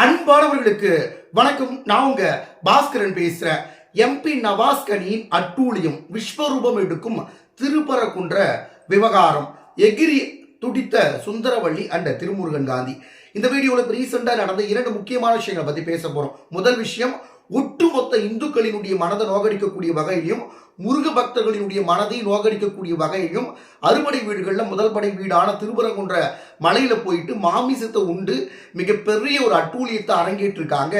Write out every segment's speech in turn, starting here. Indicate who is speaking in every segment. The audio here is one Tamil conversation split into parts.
Speaker 1: அன்பானவர்களுக்கு வணக்கம். நான் உங்க பாஸ்கரன் பேசுறேன் எம்பி நவாஸ்கனியின் அட்டூழியம் விஸ்வரூபம் எடுக்கும் திருப்பரக்குன்ற விவகாரம். எகிரி துடித்த சுந்தரவள்ளி அண்ட் திருமுருகன் காந்தி. இந்த வீடியோவில் இப்போ ரீசெண்டாக நடந்த இரண்டு முக்கியமான விஷயங்களை பற்றி பேச போகிறோம் முதல் விஷயம் ஒட்டுமொத்த இந்துக்களினுடைய மனதை நோகடிக்கக்கூடிய வகையிலும் முருக பக்தர்களினுடைய மனதை நோகடிக்கக்கூடிய வகையிலும் அறுபடை வீடுகளில் முதல் படை வீடான திருப்பரங்குன்ற மலையில் போயிட்டு மாமிசத்தை உண்டு மிகப்பெரிய ஒரு அட்டூழியத்தை அரங்கேற்றிருக்காங்க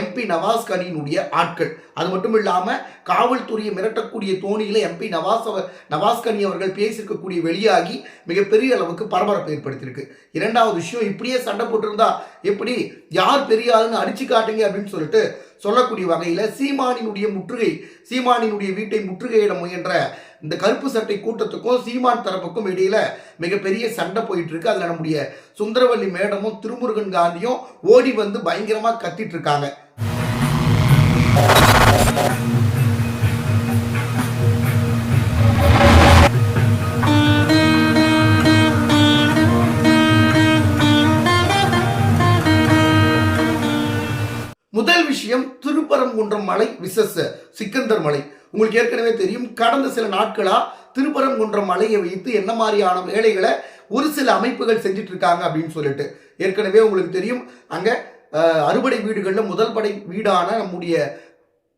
Speaker 1: எம்பி நவாஸ் கனியினுடைய ஆட்கள். அது மட்டும் இல்லாமல் காவல்துறையை மிரட்டக்கூடிய தோணியில் எம்பி நவாஸ் அவர் நவாஸ் கனி அவர்கள் பேசியிருக்கக்கூடிய வெளியாகி மிகப்பெரிய அளவுக்கு பரபரப்பு ஏற்படுத்தியிருக்கு. இரண்டாவது விஷயம் இப்படியே சண்டை போட்டிருந்தா எப்படி யார் பெரிய ஆளுன்னு அடிச்சு காட்டுங்க அப்படின்னு சொல்லிட்டு சொல்லக்கூடிய வகையில் சீமானினுடைய முற்றுகை சீமானினுடைய வீட்டை முற்றுகையிட முயன்ற இந்த கருப்பு சட்டை கூட்டத்துக்கும் சீமான் தரப்புக்கும் இடையில மிகப்பெரிய சண்டை போயிட்டு இருக்கு அதுல நம்முடைய சுந்தரவல்லி மேடமும் திருமுருகன் காந்தியும் ஓடி வந்து பயங்கரமா கத்திட்டு இருக்காங்க முதல் விஷயம் திருப்பரங்குன்றம் மலை விசஸ் சிக்கந்தர் மலை. உங்களுக்கு ஏற்கனவே தெரியும் கடந்த சில நாட்களா திருப்பரங்குன்றம் மலையை வைத்து என்ன மாதிரியான வேலைகளை ஒரு சில அமைப்புகள் செஞ்சுட்டு இருக்காங்க அப்படின்னு சொல்லிட்டு. ஏற்கனவே உங்களுக்கு தெரியும் அங்க அறுபடை வீடுகளில் முதல் படை வீடான நம்முடைய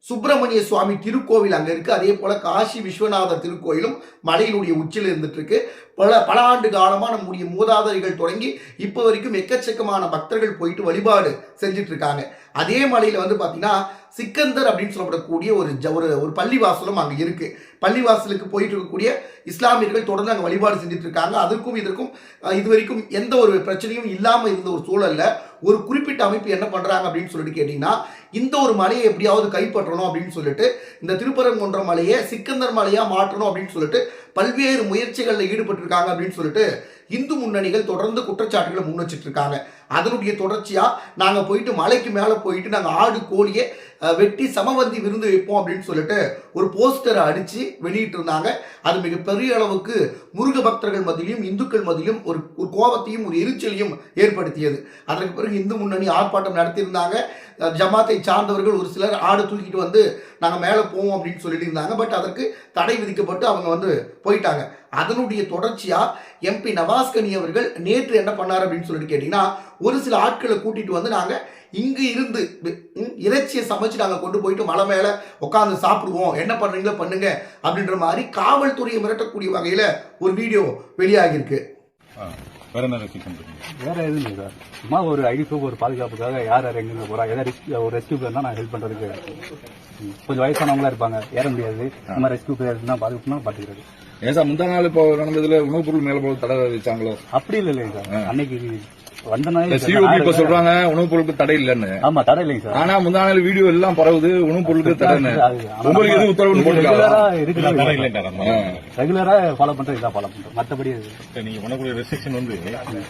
Speaker 1: சுப்பிரமணிய சுவாமி திருக்கோவில் அங்க இருக்கு. அதே போல காசி விஸ்வநாதர் திருக்கோயிலும் மலையினுடைய உச்சியில் இருந்துட்டு இருக்கு பல பல ஆண்டு காலமா நம்முடைய மூதாதைகள் தொடங்கி இப்போ வரைக்கும் எக்கச்சக்கமான பக்தர்கள் போயிட்டு வழிபாடு செஞ்சுட்டு இருக்காங்க அதே மலையில் வந்து பார்த்தீங்கன்னா சிக்கந்தர் அப்படின்னு சொல்லப்படக்கூடிய ஒரு ஜ- ஒரு ஒரு பள்ளிவாசலும் அங்கே இருக்குது பள்ளிவாசலுக்கு போயிட்டு இருக்கக்கூடிய இஸ்லாமியர்கள் தொடர்ந்து அங்கே வழிபாடு செஞ்சுட்டு இருக்காங்க. அதற்கும் இதற்கும் இது வரைக்கும் எந்த ஒரு பிரச்சனையும் இல்லாமல் இருந்த ஒரு சூழலில் ஒரு குறிப்பிட்ட அமைப்பு என்ன பண்ணுறாங்க அப்படின்னு சொல்லிட்டு கேட்டிங்கன்னா இந்த ஒரு மலையை எப்படியாவது கைப்பற்றணும் அப்படின்னு சொல்லிட்டு இந்த திருப்பரங்குன்ற மலையை சிக்கந்தர் மலையாக மாற்றணும் அப்படின்னு சொல்லிட்டு பல்வேறு முயற்சிகளில் ஈடுபட்டிருக்காங்க அப்படின்னு சொல்லிட்டு இந்து முன்னணிகள் தொடர்ந்து குற்றச்சாட்டுகளை முன் வச்சுட்டு இருக்காங்க. அதனுடைய தொடர்ச்சியாக நாங்கள் போயிட்டு மலைக்கு மேலே போயிட்டு நாங்கள் ஆடு கோழியை வெட்டி சமவந்தி விருந்து வைப்போம் அப்படின்னு சொல்லிட்டு ஒரு போஸ்டரை அடித்து வெளியிட்டு இருந்தாங்க அது மிகப்பெரிய அளவுக்கு முருக பக்தர்கள் மத்தியிலும் இந்துக்கள் மத்தியிலும் ஒரு ஒரு கோபத்தையும் ஒரு எரிச்சலையும் ஏற்படுத்தியது. அதற்கு பிறகு இந்து முன்னணி ஆர்ப்பாட்டம் நடத்தியிருந்தாங்க. ஜமாத்தை சார்ந்தவர்கள் ஒரு சிலர் ஆடு தூக்கிட்டு வந்து நாங்கள் மேலே போவோம் அப்படின்னு சொல்லிட்டு இருந்தாங்க பட் அதற்கு தடை விதிக்கப்பட்டு அவங்க வந்து போயிட்டாங்க. அதனுடைய தொடர்ச்சியாக எம்பி நவாஸ்கனி அவர்கள் நேற்று என்ன பண்ணார் அப்படின்னு சொல்லிட்டு கேட்டிங்கன்னா ஒரு சில ஆட்களை கூட்டிட்டு வந்து நாங்கள் இங்கு இருந்து இறைச்சியை சமைச்சு நாங்கள் கொண்டு போயிட்டு மலை மேலே உட்காந்து சாப்பிடுவோம். என்ன பண்ணுறீங்களோ பண்ணுங்க அப்படின்ற மாதிரி காவல்துறையை மிரட்டக்கூடிய வகையில் ஒரு வீடியோ வெளியாகியிருக்கு.
Speaker 2: ஆ, வேற என்ன
Speaker 3: எதுவும் இல்லை சார். சும்மா ஒரு ஐடி ப்ரூஃப் ஒரு பாதுகாப்புக்காக யார் யார் எங்கெங்க போறா ஏதாவது ரெஸ்க் ஒரு ரெஸ்கியூ பேர் நான் ஹெல்ப் பண்றதுக்கு. கொஞ்சம் வயசானவங்களா இருப்பாங்க. ஏற முடியாது. மாதிரி ரெஸ்கியூ பேர் இருந்தா பாதுகாப்புனா பாத்துக்கிறது.
Speaker 2: ஏன் சார் முந்தா நாள் இப்போ நடந்ததுல உணவுப் பொருள் மேல போல தடை வச்சாங்களோ
Speaker 3: அப்படி இல்லை இல்லைங்க சார். அன்னைக்கு
Speaker 2: சிஓபி இப்ப சொல்றாங்க உணவுப் பொருளுக்கு தடை இல்லைன்னு.
Speaker 3: ஆமா தடை இல்லைங்க சார்.
Speaker 2: ஆனா முந்தா நாள் வீடியோ எல்லாம் பரவுது உணவுப் பொருளுக்கு தடைன்னு. உங்களுக்கு எதுவும் உத்தரவு
Speaker 3: ரெகுலரா
Speaker 2: போட்டுருக்காங்க
Speaker 3: ரெகுலரா ஃபாலோ பண்றது இதான் ஃபாலோ பண்றோம் மத்தபடி
Speaker 4: நீங்க பண்ணக்கூடிய ரெஸ்ட்ரிக்ஷன் வந்து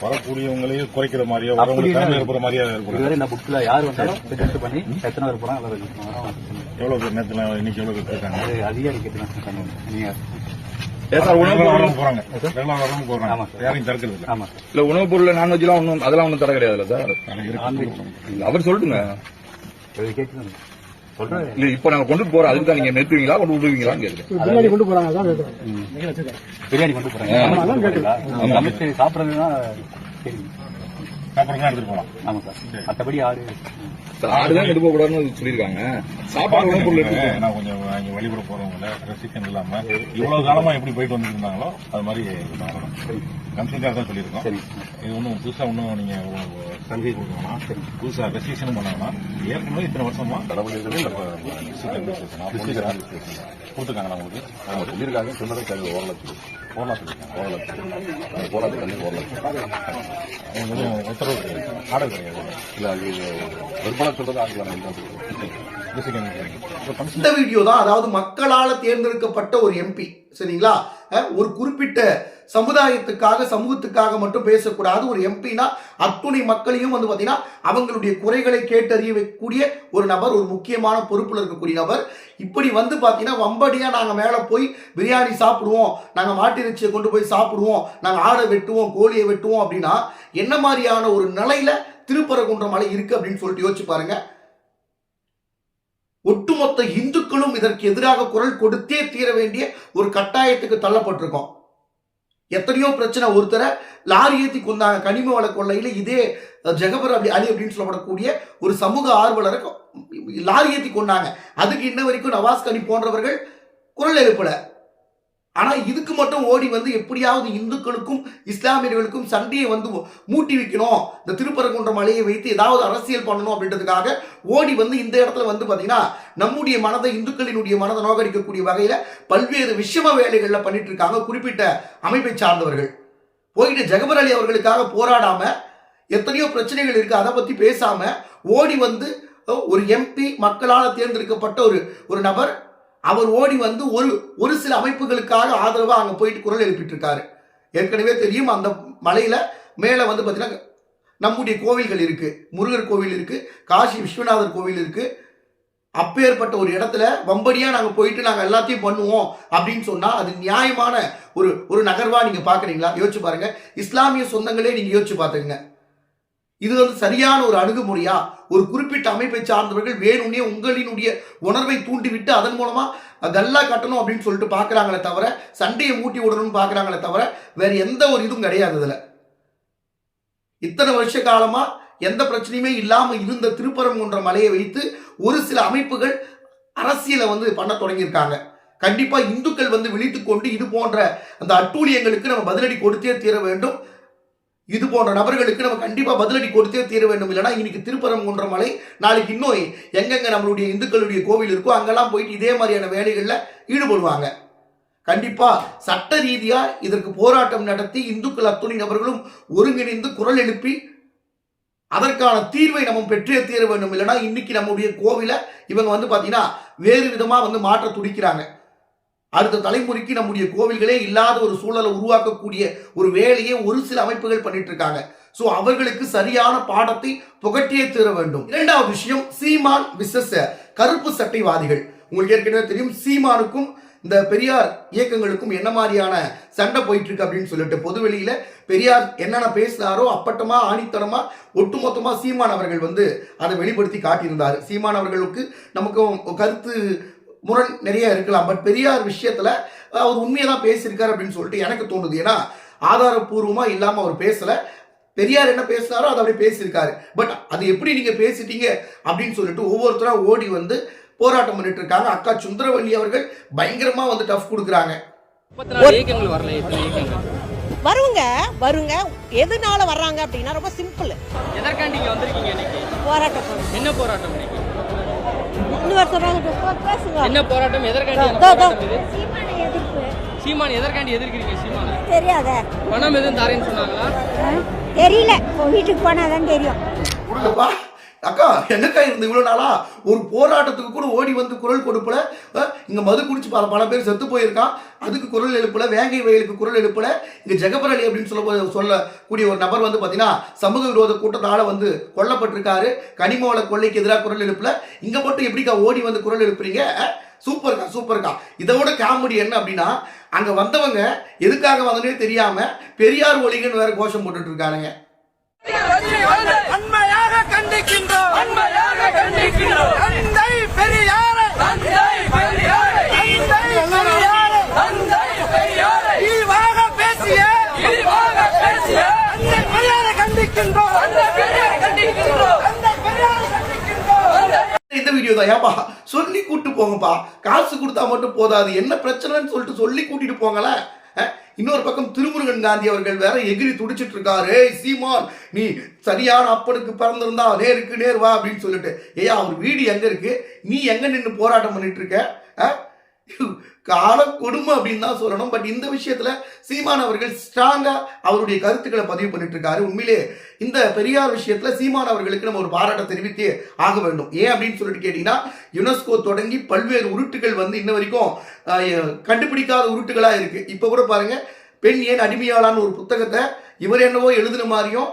Speaker 4: வரக்கூடியவங்களையும் குறைக்கிற மாதிரியோ
Speaker 3: அப்படி
Speaker 4: வரவங்க
Speaker 3: இல்ல.
Speaker 4: திறமை இருக்கிற மாதிரியா இருக்கும்
Speaker 3: இதுவரை இந்த புக்ல யார் வந்தாலும் டெஸ்ட் பண்ணி எத்தனை பேர் போறாங்க எவ்வளவு பேர்
Speaker 4: நேரத்துல இன்னைக்கு எவ்வளவு பேர் இருக்காங்க?
Speaker 3: அது அதிகாரி கேட்டு நீங்க
Speaker 2: சார் உணவுப் பொருள்
Speaker 4: போறாங்க. போறாங்க.
Speaker 3: சார்.
Speaker 4: யாரையும் தடுக்கிறது இல்ல.
Speaker 3: ஆமா சார்.
Speaker 2: இல்ல உணவுப் பொருள் நான்வெஜ் எல்லாம் ஒன்றும் அதெல்லாம் ஒன்றும் தடை கிடையாதுல்ல சார்? அவர் சொல்லுங்க இல்ல இப்ப நாங்க கொண்டு போறோம். அதுக்கு தான் நீங்க நிறுத்துவீங்களா கொண்டு கேக்குறேன்
Speaker 5: பின்னாடி கொண்டு போறாங்க
Speaker 3: பிரியாணி கொண்டு போறாங்க. சமைச்சு
Speaker 4: சாப்பிடறதா எடுத்துட்டு போலாம்.
Speaker 3: ஆமா சார். மற்றபடி ஆடு.
Speaker 2: ஆடுதான் போக கூடாதுன்னு சொல்லியிருக்காங்க. சாப்பாடு பொருள் எடுத்து
Speaker 4: நான் கொஞ்சம் இங்க வழிபட போறவங்கள ரெஸ்ட்ரிக்ஷன் இல்லாம இவ்வளவு காலமா எப்படி போயிட்டு வந்துட்டு இருந்தாங்களோ அது மாதிரி கன்சல்டா தான் சொல்லியிருக்கோம்.
Speaker 3: சரி.
Speaker 4: இது ஒன்றும் புதுசா ஒன்றும் நீங்க சலுகை கொடுக்கணும் புதுசா ரெஸ்ட்ரிக்ஷனும் பண்ணாங்கன்னா ஏற்கனவே இத்தனை வருஷமா கடவுள் கொடுத்துருக்காங்க உங்களுக்கு. சொல்லியிருக்காங்க. சொன்னதை கேள்வி ஒரு லட்சம் போராட்டம் உத்தரவு கிடையாது ஆர்டர் கிடையாது அது விற்பனை சொல்றது ஆர்டர்
Speaker 1: இந்த வீடியோ தான் அதாவது மக்களால தேர்ந்தெடுக்கப்பட்ட ஒரு எம்பி சரிங்களா? ஒரு குறிப்பிட்ட சமுதாயத்துக்காக சமூகத்துக்காக மட்டும் பேசக்கூடாது. ஒரு எம்பினா அத்துணை மக்களையும் வந்து பார்த்தீங்கன்னா அவங்களுடைய குறைகளை கேட்டறியக்கூடிய ஒரு நபர் ஒரு முக்கியமான பொறுப்பில் இருக்கக்கூடிய நபர். இப்படி வந்து பார்த்தீங்கன்னா வம்படியாக நாங்கள் மேலே போய் பிரியாணி சாப்பிடுவோம். நாங்கள் மாட்டிறைச்சியை கொண்டு போய் சாப்பிடுவோம். நாங்கள் ஆடை வெட்டுவோம் கோழியை வெட்டுவோம் அப்படின்னா என்ன மாதிரியான ஒரு நிலையில திருப்பரங்குன்றம் மலை இருக்கு அப்படின்னு சொல்லிட்டு யோசிச்சு பாருங்க. ஒட்டுமொத்த இந்துக்களும் இதற்கு எதிராக குரல் கொடுத்தே தீர வேண்டிய ஒரு கட்டாயத்துக்கு தள்ளப்பட்டிருக்கோம். எத்தனையோ பிரச்சனை ஒருத்தரை லாரி ஏற்றி கொண்டாங்க கனிம வள கொள்ளையில் இதே ஜெகபர் அப்படி அலி அப்படின்னு சொல்லப்படக்கூடிய ஒரு சமூக ஆர்வலரை லாரி ஏற்றி கொண்டாங்க அதுக்கு இன்ன வரைக்கும் நவாஸ் கனி போன்றவர்கள் குரல் எழுப்பலை. ஆனால் இதுக்கு மட்டும் ஓடி வந்து எப்படியாவது இந்துக்களுக்கும் இஸ்லாமியர்களுக்கும் சண்டையை வந்து மூட்டி வைக்கணும். இந்த திருப்பரங்குன்ற மலையை வைத்து ஏதாவது அரசியல் பண்ணணும் அப்படின்றதுக்காக ஓடி வந்து இந்த இடத்துல வந்து பார்த்தீங்கன்னா நம்முடைய மனதை இந்துக்களினுடைய மனதை நோகடிக்கக்கூடிய வகையில் பல்வேறு விஷம வேலைகளில் பண்ணிட்டு இருக்காங்க குறிப்பிட்ட அமைப்பை சார்ந்தவர்கள். போயிட்டு ஜெகபர் அலி அவர்களுக்காக போராடாம எத்தனையோ பிரச்சனைகள் இருக்கு. அதை பற்றி பேசாம ஓடி வந்து ஒரு எம்பி மக்களால் தேர்ந்தெடுக்கப்பட்ட ஒரு ஒரு நபர் அவர் ஓடி வந்து ஒரு ஒரு சில அமைப்புகளுக்காக ஆதரவாக அங்கே போயிட்டு குரல் எழுப்பிட்டு இருக்காரு ஏற்கனவே தெரியும் அந்த மலையில மேலே வந்து பார்த்தீங்கன்னா நம்முடைய கோவில்கள் இருக்கு. முருகர் கோவில் இருக்கு. காசி விஸ்வநாதர் கோவில் இருக்கு. அப்பேற்பட்ட ஒரு இடத்துல வம்படியாக நாங்கள் போயிட்டு நாங்கள் எல்லாத்தையும் பண்ணுவோம் அப்படின்னு சொன்னால் அது நியாயமான ஒரு ஒரு நகர்வாக நீங்கள் பார்க்குறீங்களா யோசிச்சு பாருங்கள் இஸ்லாமிய சொந்தங்களே நீங்கள் யோசிச்சு பாத்துங்க இது வந்து சரியான ஒரு அணுகுமுறையா? ஒரு குறிப்பிட்ட அமைப்பை சார்ந்தவர்கள் வேணும்னே உங்களினுடைய உணர்வை தூண்டிவிட்டு அதன் மூலமா கல்லா கட்டணும் அப்படின்னு சொல்லிட்டு பாக்குறாங்களே தவிர சண்டையை மூட்டி விடணும்னு பாக்குறாங்களே தவிர வேற எந்த ஒரு இதுவும் கிடையாது இதுல. இத்தனை வருஷ காலமா எந்த பிரச்சனையுமே இல்லாம இருந்த திருப்பரங்குன்ற மலையை வைத்து ஒரு சில அமைப்புகள் அரசியலை வந்து பண்ண தொடங்கியிருக்காங்க. கண்டிப்பா இந்துக்கள் வந்து விழித்து கொண்டு இது போன்ற அந்த அட்டூழியங்களுக்கு நம்ம பதிலடி கொடுத்தே தீர வேண்டும். இது போன்ற நபர்களுக்கு நம்ம கண்டிப்பாக பதிலடி கொடுத்தே தீர வேண்டும். இல்லைன்னா இன்னைக்கு திருப்பரங்குன்ற மலை நாளைக்கு இன்னும் எங்கெங்க நம்மளுடைய இந்துக்களுடைய கோவில் இருக்கோ அங்கெல்லாம் போயிட்டு இதே மாதிரியான வேலைகளில் ஈடுபடுவாங்க. கண்டிப்பாக சட்ட ரீதியாக இதற்கு போராட்டம் நடத்தி இந்துக்கள் அத்துணை நபர்களும் ஒருங்கிணைந்து குரல் எழுப்பி அதற்கான தீர்வை நம்ம பெற்றே தீர வேண்டும். இல்லைன்னா இன்னைக்கு நம்முடைய கோவிலை இவங்க வந்து பார்த்தீங்கன்னா வேறு விதமாக வந்து மாற்ற துடிக்கிறாங்க. அடுத்த தலைமுறைக்கு நம்முடைய கோவில்களே இல்லாத ஒரு சூழலை உருவாக்கக்கூடிய ஒரு வேலையை ஒரு சில அமைப்புகள் பண்ணிட்டு இருக்காங்க ஸோ அவர்களுக்கு சரியான பாடத்தை புகட்டியே தீர வேண்டும். இரண்டாவது விஷயம் சீமான் விசஸ் கருப்பு சட்டைவாதிகள். உங்களுக்கு ஏற்கனவே தெரியும் சீமானுக்கும் இந்த பெரியார் இயக்கங்களுக்கும் என்ன மாதிரியான சண்டை போயிட்டு இருக்கு அப்படின்னு சொல்லிட்டு பொதுவெளியில பெரியார் என்னென்ன பேசினாரோ அப்பட்டமா ஆணித்தனமா ஒட்டுமொத்தமா சீமான் அவர்கள் வந்து அதை வெளிப்படுத்தி காட்டியிருந்தார். சீமான் அவர்களுக்கு நமக்கு கருத்து முரண் நிறைய இருக்கலாம். பட் பெரியார் விஷயத்துல அவர் உண்மையை தான் பேசியிருக்காரு அப்படின்னு சொல்லிட்டு எனக்கு தோணுது. ஏன்னா ஆதாரப்பூர்வமா இல்லாம அவர் பேசல. பெரியார் என்ன பேசினாரோ அதை அப்படியே பேசியிருக்காரு. பட் அது எப்படி நீங்க பேசிட்டீங்க அப்படின்னு சொல்லிட்டு ஒவ்வொருத்தரா ஓடி வந்து போராட்டம் பண்ணிட்டு இருக்காங்க. அக்கா சுந்தரவல்லி அவர்கள் பயங்கரமா வந்து டஃப் கொடுக்குறாங்க.
Speaker 6: வருங்க வருங்க. எதனால வர்றாங்க அப்படின்னா ரொம்ப சிம்பிள்
Speaker 5: எதற்காண்டி இங்க வந்திருக்கீங்க இன்னைக்கு?
Speaker 6: போராட்டம்.
Speaker 5: என்ன போராட்டம்
Speaker 6: பே- பேசுங்க
Speaker 5: என்ன போராட்டம் எதற்காண்டி
Speaker 7: சீமான எதிர்ப்பு.
Speaker 5: சீமான் எதற்காண்டி எதிர்க்கிறீங்க சீமான?
Speaker 7: தெரியாத.
Speaker 5: பணம் எதுவும் தாரேன்னு சொன்னாங்களா?
Speaker 7: தெரியல. வீட்டுக்கு போனாதான் தெரியும்.
Speaker 1: கொடுங்கப்பா. அக்கா என்னக்கா இருந்து இவ்வளோ நாளா? ஒரு போராட்டத்துக்கு கூட ஓடி வந்து குரல் கொடுப்பல? இங்கே மது குடிச்சு பல பல பேர் செத்து போயிருக்கான் அதுக்கு குரல் எழுப்பல வேங்கை வயலுக்கு குரல் எழுப்பல. இங்கே ஜெகபர் அலி அப்படின்னு சொல்ல சொல்லக்கூடிய ஒரு நபர் வந்து பார்த்தீங்கன்னா சமூக விரோத கூட்டத்தால் வந்து கொல்லப்பட்டிருக்காரு. கனிமவள கொள்ளைக்கு எதிராக குரல் எழுப்பல. இங்கே மட்டும் எப்படிக்கா ஓடி வந்து குரல் எழுப்புறீங்க? சூப்பர்க்கா சூப்பர்க்கா. இதோட காமெடி என்ன அப்படின்னா அங்கே வந்தவங்க எதுக்காக வந்தனே தெரியாமல் பெரியார் ஒலிகன்னு வேற கோஷம் போட்டுட்டு இருக்காருங்க
Speaker 8: அண்மையாக கண்டிக்கின்றோம். அண்மையாக கண்டிக்கின்றோம். தந்தை பெரியாரை. தந்தை பெரியாரை. தந்தை பெரியாரை. தந்தை பெரியாரை. இழிவாக பேசிய இழிவாக பேசிய தந்தை பெரியாரை கண்டிக்கின்றோம். தந்தை பெரியாரை கண்டிக்கின்றோம். தந்தை பெரியாரை கண்டிக்கின்றோம்.
Speaker 1: இந்த வீடியோ தான். ஏப்பா சொல்லி கூட்டு போங்கப்பா. காசு கொடுத்தா மட்டும் போதாது. என்ன பிரச்சனைன்னு சொல்லிட்டு சொல்லி கூட்டிட்டு போங்களேன். இன்னொரு பக்கம் திருமுருகன் காந்தி அவர்கள் வேற எகிரி துடிச்சிட்டு இருக்காரு. ஏய் சீமான் நீ சரியான அப்பனுக்கு பிறந்திருந்தா நேருக்கு நேர் வா அப்படின்னு சொல்லிட்டு. ஏயா அவர் வீடு எங்க இருக்கு? நீ எங்க நின்று போராட்டம் பண்ணிட்டு இருக்க? கால கொடுமை அப்படின்னு தான் சொல்லணும். பட் இந்த விஷயத்துல சீமான் அவர்கள் ஸ்ட்ராங்கா அவருடைய கருத்துக்களை பதிவு பண்ணிட்டு இருக்காரு உண்மையிலே இந்த பெரியார் விஷயத்துல சீமான் அவர்களுக்கு நம்ம ஒரு பாராட்ட தெரிவித்தே ஆக வேண்டும். ஏன் அப்படின்னு சொல்லிட்டு கேட்டீங்கன்னா யுனெஸ்கோ தொடங்கி பல்வேறு உருட்டுகள் வந்து இன்ன வரைக்கும் கண்டுபிடிக்காத உருட்டுகளா இருக்கு. இப்ப கூட பாருங்க பெண் ஏன் அடிமையாளான்னு ஒரு புத்தகத்தை இவர் என்னவோ எழுதின மாதிரியும்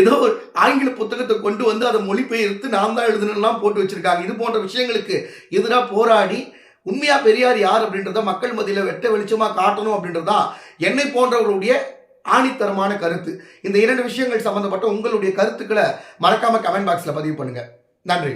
Speaker 1: ஏதோ ஒரு ஆங்கில புத்தகத்தை கொண்டு வந்து அதை மொழிபெயர்த்து நான் தான் எழுதுனெல்லாம் போட்டு வச்சிருக்காங்க. இது போன்ற விஷயங்களுக்கு எதிராக போராடி உண்மையாக பெரியார் யார் அப்படின்றத மக்கள் மதியில் வெட்ட வெளிச்சமாக காட்டணும் அப்படின்றதா என்னை போன்றவர்களுடைய ஆணித்தரமான கருத்து. இந்த இரண்டு விஷயங்கள் சம்பந்தப்பட்ட உங்களுடைய கருத்துக்களை மறக்காமல் கமெண்ட் பாக்ஸில் பதிவு பண்ணுங்கள் நன்றி.